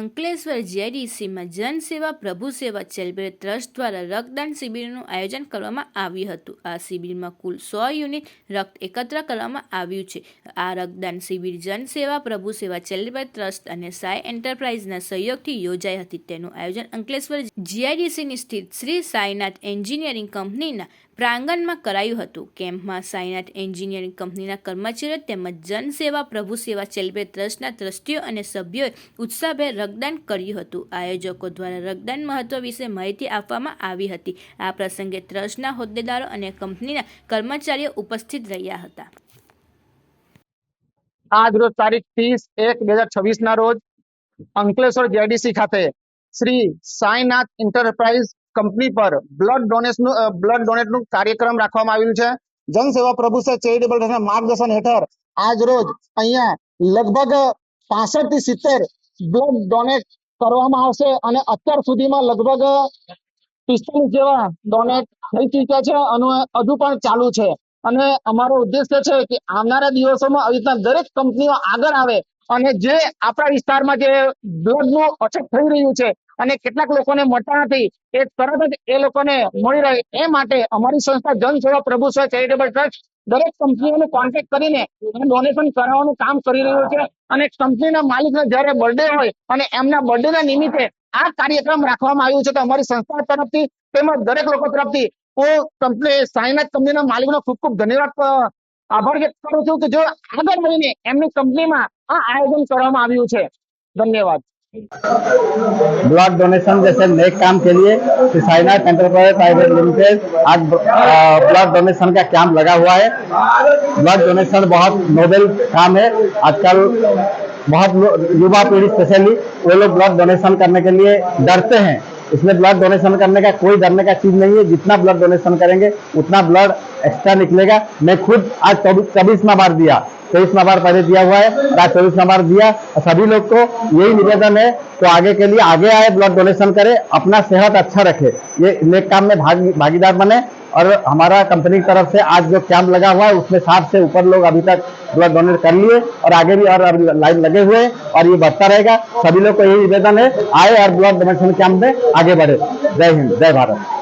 અંકલેશ્વર જીઆઈડીસીમાં જનસેવા પ્રભુ સેવા charitable trust દ્વારા રક્તદાન શિબિરનું આયોજન કરવામાં આવ્યું હતું. આ શિબિરમાં કુલ સો યુનિટ રક્ત એકત્ર કરવામાં આવ્યું છે. આ રક્તદાન શિબિર જનસેવા પ્રભુ સેવા ચેરિટેબલ ટ્રસ્ટ અને સાય એન્ટરપ્રાઇઝના સહયોગથી યોજાઈ હતી. તેનું આયોજન અંકલેશ્વર જીઆઈડીસીની સ્થિત શ્રી સાઈનાથ એન્જિનિયરિંગ કંપનીના પ્રાંગણમાં કરાયું હતું. કેમ્પમાં સાઈનાથ એન્જિનિયરિંગ કંપનીના કર્મચારીઓ તેમજ જનસેવા પ્રભુ સેવા ચેરિટેબલ ટ્રસ્ટના ટ્રસ્ટીઓ અને સભ્યોએ ઉત્સાહભેર રક્તદાન કર્યું હતું. આયોજકો દ્વારા રક્તદાન મહત્વ વિશે માહિતી આપવામાં આવી હતી. આ પ્રસંગે ટ્રસ્ટના હોદ્દેદારો અને કંપનીના કર્મચારીઓ ઉપસ્થિત રહ્યા હતા. આજ રોજ તારીખ ત્રીસ એક બે હજાર છવ્વીસ ના રોજ અંકલેશ્વર જેડીસી ખાતે શ્રી સાંઈનાથ એન્ટરપ્રાઇઝ કંપની પર બ્લડ ડોનેશન બ્લડ ડોનેટનું કાર્યક્રમ રાખવામાં આવેલું છે. જનસેવા પ્રભુ સર ચેરિટેબલ ટ્રસ્ટના માર્ગદર્શન હેઠળ આજ રોજ અહીંયા લગભગ પાસઠથી સિત્તેર બ્લડ ડોનેટ કરવામાં આવશે અને અત્યાર સુધીમાં લગભગ પિસ્તાલીસ જેવા ડોનેટ થઈ ચૂક્યા છે અને હજુ પણ ચાલુ છે. અને અમારો ઉદ્દેશ્ય છે કે આવનારા દિવસોમાં આવી રીતના દરેક કંપનીઓ આગળ આવે અને જે આપણા વિસ્તારમાં જે બ્લડનું અછત થઈ રહ્યું છે અને કેટલાક લોકોને મળતા નથી. એ તરત જ એ લોકોને મળી રહે. એ માટે અમારી સંસ્થા જન સેવા પ્રભુ સેવા ચેરિટેબલ ટ્રસ્ટ દરેક કંપનીઓને કોન્ટેક્ટ કરીને ડોનેશન કરાવવાનું કામ કરી રહ્યું છે. અને કંપનીના માલિકનો જ્યારે બર્થડે હોય અને એમના બર્થડેના નિમિત્તે આ કાર્યક્રમ રાખવામાં આવ્યું છે તો અમારી સંસ્થા તરફથી તેમજ દરેક લોકો તરફથી હું કંપની સાઈનાથ કંપનીના માલિકનો ખૂબ ખૂબ ધન્યવાદ આભાર વ્યક્ત કરું છું કે જો આગળ મળીને એમની કંપનીમાં આ આયોજન કરવામાં આવ્યું છે. ધન્યવાદ. ब्लड डोनेशन जैसे नेक काम के लिए साईनाथ एंटरप्राइज प्राइवेट लिमिटेड आज ब्लड डोनेशन का कैंप लगा हुआ है। ब्लड डोनेशन बहुत नोबेल काम है। आजकल बहुत युवा पीढ़ी स्पेशली, वो लोग ब्लड डोनेशन करने के लिए डरते हैं। इसमें ब्लड डोनेशन करने का कोई डरने का चीज़ नहीं है। जितना ब्लड डोनेशन करेंगे, उतना ब्लड एक्स्ट्रा निकलेगा। मैं खुद आज चौबीस, चौबीसवा बार दिया। तेईसवा नंबर पहले दिया हुआ है आज चौबीसवा बार दिया। सभी लोग को यही निवेदन है तो आगे के लिए आगे आए ब्लड डोनेशन करे, अपना सेहत अच्छा रखे। ये नेक काम में भाग, भागीदार बने और हमारा कंपनी की तरफ़ से आज जो कैंप लगा हुआ है, उसमें साठ से ऊपर लोग अभी तक ब्लड डोनेट कर लिए और आगे भी और लाइन लगे हुए हैं और ये बढ़ता रहेगा। सभी लोग को यही निवेदन है, आए और ब्लड डोनेशन कैंप में आगे बढ़े। जय हिंद, जय भारत।